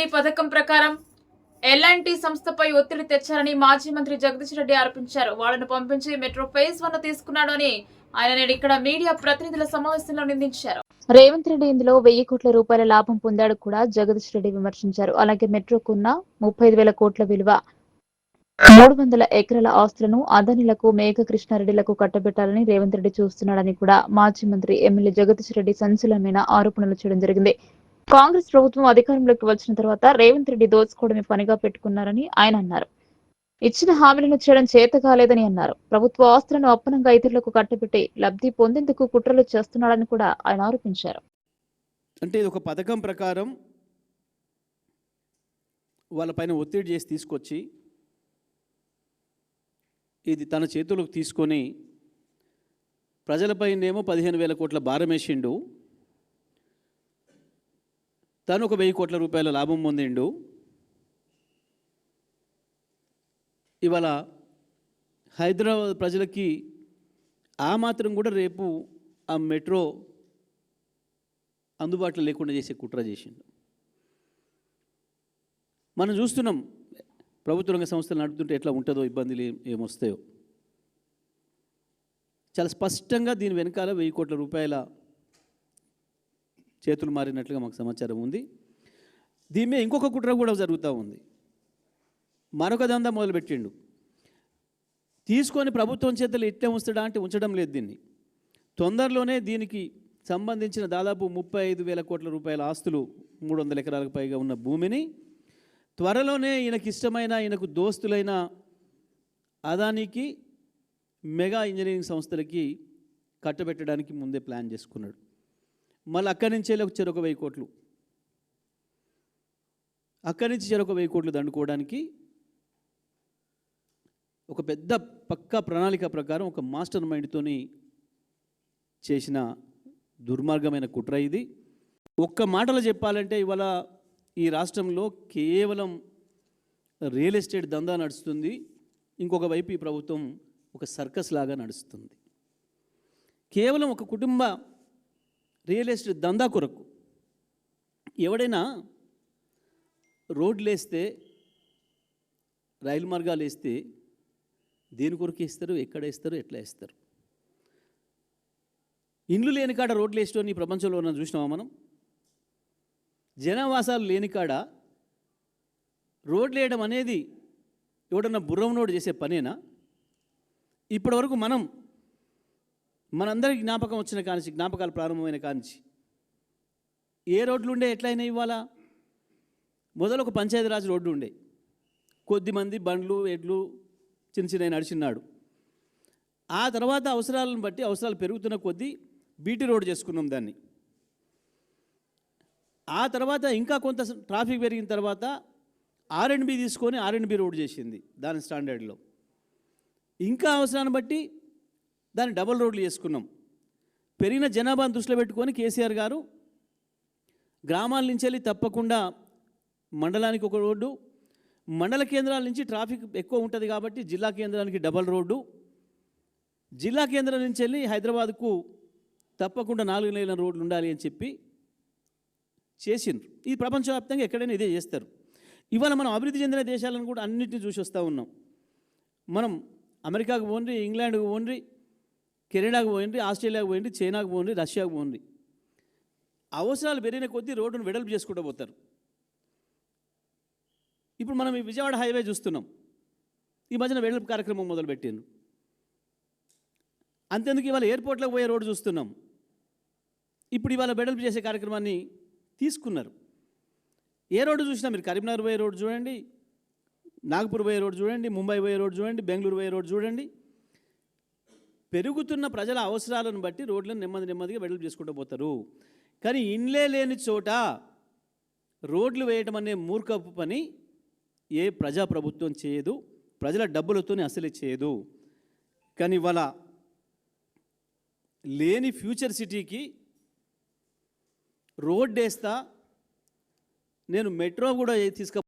రెడ్డి పథకం ప్రకారం ఎల్ఎన్టీ సంస్థపై ఒత్తిడి తెచ్చారని మాజీ మంత్రి జగదీష్ రెడ్డి ఆరోపించారు. వాళ్ళను పంపించి మెట్రో ఫేజ్ వన్ తీసుకున్నాడు అని ఆయన నేడు ఇక్కడ మీడియా ప్రతినిధుల సమావేశంలో నిందించారు. రేవంత్ రెడ్డి ఇందులో వెయ్యి కోట్ల రూపాయల లాభం పొందాడు కూడా జగదీష్ రెడ్డి విమర్శించారు. అలాగే మెట్రోకున్న ముప్పై ఐదు వేల కోట్ల విలువ మూడు వందల ఎకరాల ఆస్తులను అదానిలకు మేఘ కృష్ణారెడ్డిలకు కట్టబెట్టాలని రేవంత్ రెడ్డి చూస్తున్నాడని కూడా మాజీ మంత్రి ఎమ్మెల్యే జగదీష్ రెడ్డి సంచలనమైన ఆరోపణలు చేయడం జరిగింది. కాంగ్రెస్ ప్రభుత్వం అధికారంలోకి వచ్చిన తర్వాత రేవంత్ రెడ్డి దోచుకోవడమే పనిగా పెట్టుకున్నారని ఆయన అన్నారు. ఇచ్చిన హామీలను చేయడం చేత కాలేదని అన్నారు. ప్రభుత్వ ఆస్తులను అప్పనంగా ఇతరులకు కట్టబెట్టి లబ్ధి పొందేందుకు కుట్రలు చేస్తున్నాడని కూడా ఆయన ఆరోపించారు. అంటే ఇది ఒక పథకం ప్రకారం వాళ్ళపైన ఒత్తిడి చేసి తీసుకొచ్చి ఇది తన చేతులకు తీసుకొని ప్రజలపైనేమో పదిహేను వేల కోట్ల భారం వేసిండు. తను ఒక వెయ్యి కోట్ల రూపాయల లాభం పొందిండు. ఇవాళ హైదరాబాద్ ప్రజలకి ఆ మాత్రం కూడా రేపు ఆ మెట్రో అందుబాటులో లేకుండా చేసే కుట్ర చేసిండు. మనం చూస్తున్నాం ప్రభుత్వ రంగ సంస్థలు నడుపుతుంటే ఎట్లా ఉంటుందో ఇబ్బందులు ఏమొస్తాయో చాలా స్పష్టంగా దీని వెనకాల వెయ్యి కోట్ల రూపాయల చేతులు మారినట్లుగా మాకు సమాచారం ఉంది. దీని మీద ఇంకొక కుట్ర కూడా జరుగుతూ ఉంది. మరొక దందా మొదలుపెట్టిండు. తీసుకొని ప్రభుత్వం చేతులు ఇట్టే ఉంచడా అంటే ఉంచడం లేదు దీన్ని. తొందరలోనే దీనికి సంబంధించిన దాదాపు ముప్పై ఐదు వేల కోట్ల రూపాయల ఆస్తులు మూడు వందల ఎకరాలకు పైగా ఉన్న భూమిని త్వరలోనే ఈయనకి ఇష్టమైన ఈయనకు దోస్తులైన అదానికి మెగా ఇంజనీరింగ్ సంస్థలకి కట్టబెట్టడానికి ముందే ప్లాన్ చేసుకున్నాడు. మళ్ళీ అక్కడి నుంచే ఒక చెరొక వెయ్యి కోట్లు. అక్కడి నుంచి చెరొక వెయ్యి కోట్లు దండుకోవడానికి ఒక పెద్ద పక్కా ప్రణాళిక ప్రకారం ఒక మాస్టర్ మైండ్తోని చేసిన దుర్మార్గమైన కుట్ర ఇది. ఒక్క మాటలో చెప్పాలంటే ఇవాళ ఈ రాష్ట్రంలో కేవలం రియల్ ఎస్టేట్ దందా నడుస్తుంది. ఇంకొక వైపు ఈ ప్రభుత్వం ఒక సర్కస్ లాగా నడుస్తుంది. కేవలం ఒక కుటుంబ రియల్ ఎస్టేట్ దందా కొరకు. ఎవడైనా రోడ్లు వేస్తే రైలు మార్గాలు వేస్తే దేని కొరకు వేస్తారు ఎక్కడ వేస్తారు ఎట్లా వేస్తారు? ఇండ్లు లేని కాడ రోడ్లు వేసుకోని ఈ ప్రపంచంలో ఉన్న చూసినామా మనం? జనవాసాలు లేని కాడ రోడ్లు వేయడం అనేది ఎవడన్నా బుర్రవనోడు చేసే పనేనా? ఇప్పటివరకు మనం మనందరికి జ్ఞాపకం వచ్చిన కానిచి జ్ఞాపకాలు ప్రారంభమైన కానిచి ఏ రోడ్లు ఉండే ఎట్లయినా ఇవాళ మొదలు ఒక పంచాయతీరాజ్ రోడ్డు ఉండే కొద్దిమంది బండ్లు ఎడ్లు చిన్న చిన్న నడిచిన్నాడు. ఆ తర్వాత అవసరాలను బట్టి అవసరాలు పెరుగుతున్న కొద్దీ బీటీ రోడ్ చేసుకున్నాం దాన్ని. ఆ తర్వాత ఇంకా కొంత ట్రాఫిక్ పెరిగిన తర్వాత ఆర్ఎండ్బి తీసుకొని ఆర్ఎండ్బి రోడ్ చేసింది దాని స్టాండర్డ్లో. ఇంకా అవసరాన్ని బట్టి దాన్ని డబుల్ రోడ్లు చేసుకున్నాం. పెరిగిన జనాభాను దృష్టిలో పెట్టుకొని కేసీఆర్ గారు గ్రామాల నుంచి వెళ్ళి తప్పకుండా మండలానికి ఒక రోడ్డు మండల కేంద్రాల నుంచి ట్రాఫిక్ ఎక్కువ ఉంటుంది కాబట్టి జిల్లా కేంద్రానికి డబల్ రోడ్డు జిల్లా కేంద్రం నుంచి వెళ్ళి హైదరాబాద్కు తప్పకుండా నాలుగు నెలల రోడ్లు ఉండాలి అని చెప్పి చేసిండ్రు. ఈ ప్రపంచవ్యాప్తంగా ఎక్కడైనా ఇదే చేస్తారు. ఇవాళ మనం అభివృద్ధి చెందిన దేశాలను కూడా అన్నింటినీ చూసి వస్తూ ఉన్నాం. మనం అమెరికాకు పోండ్రి ఇంగ్లాండ్కు పోండ్రి కెనడాకు పోయిండ్రి ఆస్ట్రేలియాకు పోయిండ్రి చైనాకు పోండి రష్యాకు పోండి అవసరాలు పెరిగిన కొద్దీ రోడ్డును వెడల్పు చేసుకుంటూ పోతారు. ఇప్పుడు మనం ఈ విజయవాడ హైవే చూస్తున్నాం. ఈ మధ్యన వెడల్పు కార్యక్రమం మొదలుపెట్టిండ్రు. అంతేందుకు ఇవాళ ఎయిర్పోర్ట్లోకి పోయే రోడ్డు చూస్తున్నాం. ఇప్పుడు ఇవాళ వెడల్పు చేసే కార్యక్రమాన్ని తీసుకున్నారు. ఏ రోడ్డు చూసినా మీరు కరీంనగర్ పోయే రోడ్డు చూడండి నాగపూర్ పోయే రోడ్డు చూడండి ముంబై పోయే రోడ్డు చూడండి బెంగళూరు పోయే రోడ్డు చూడండి పెరుగుతున్న ప్రజల అవసరాలను బట్టి రోడ్లను నెమ్మది నెమ్మదిగా వెడల్పు చేసుకుంటూ పోతారు. కానీ ఇండ్లే లేని చోట రోడ్లు వేయటం అనే మూర్ఖపు పని ఏ ప్రజాప్రభుత్వం చేయదు ప్రజల డబ్బులతోనే అసలే చేయదు. కానీ ఇవాళ లేని ఫ్యూచర్ సిటీకి రోడ్ వేస్తా నేను మెట్రో కూడా తీసుకు